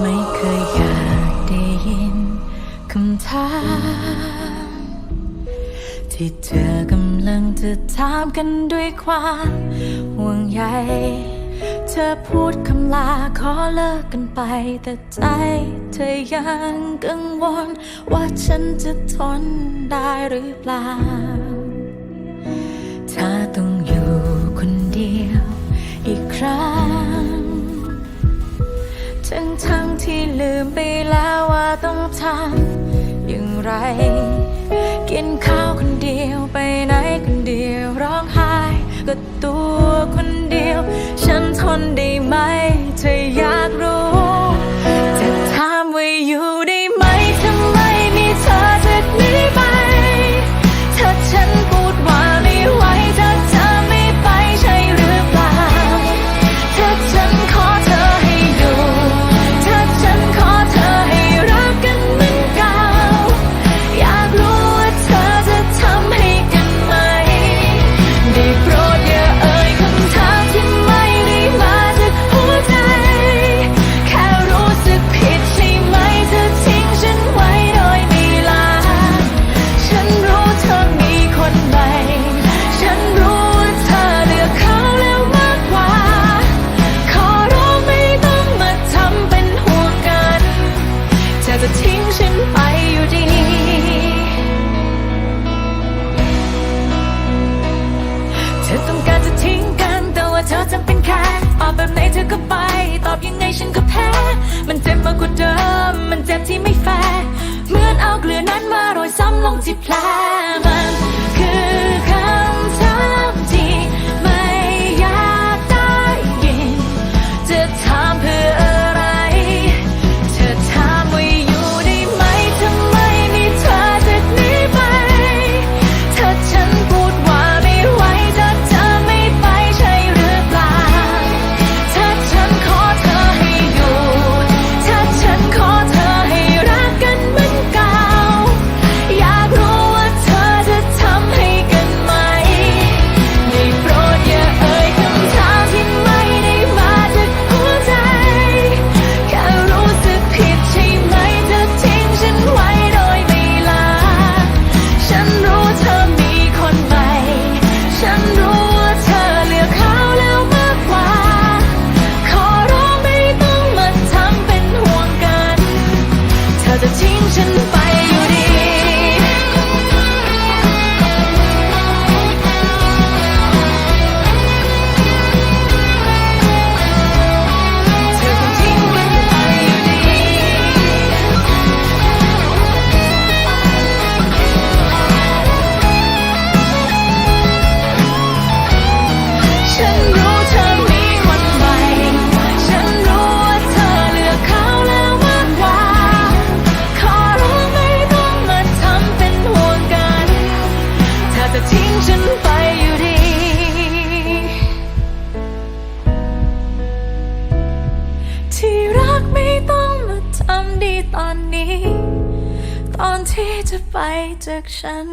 ไม่เคยอยากได้ยินคำถาม ที่เธอกำลังจะถามกันด้วยความห่วงใยเธอพูดคำลาขอเลิกกันไป แต่ใจเธอยังกังวล ว่าฉันจะทนได้หรือเปล่า ทั้งที่ลืมไปแล้วว่าต้องทำอย่างไร กินข้าวคนเดียวไปไหนคนเดียวร้องไห้กับตัวคนเดียว ฉันทนได้ไหมเธออยาก อก็ไป ตอบยังไงฉันก็แพ้ มันเจ็บมากกว่าเดิม มันเจ็บที่ไม่แฟร์เหมือนเอาเกลือนั้นมาโรยซ้ำลงที่แผล ตอนนี้ ตอนที่จะไปจากฉัน